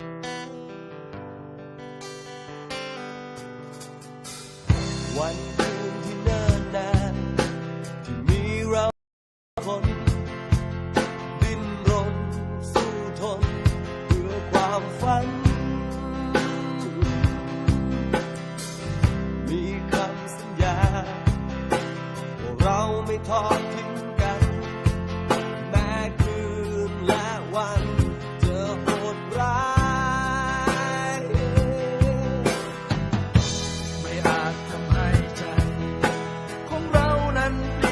วันคืนที่เนิ่นนานที่มีเราคนดิ้นรนสู้ทนเพื่อความฝัน มีคำสัญญาว่าเราไม่ทอดทิ้ง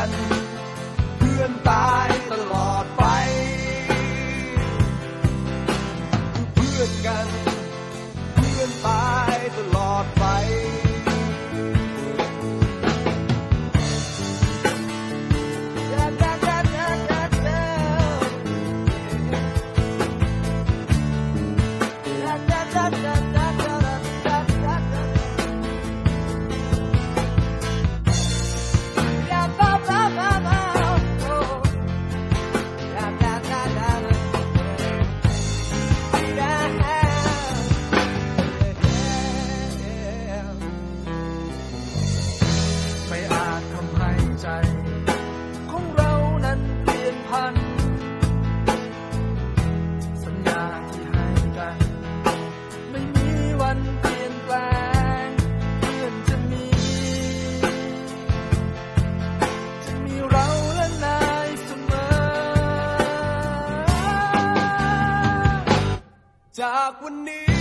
กันเพื่อนตายตลอดไปเพื่อนกันเพื่อนตาย จากวันนี้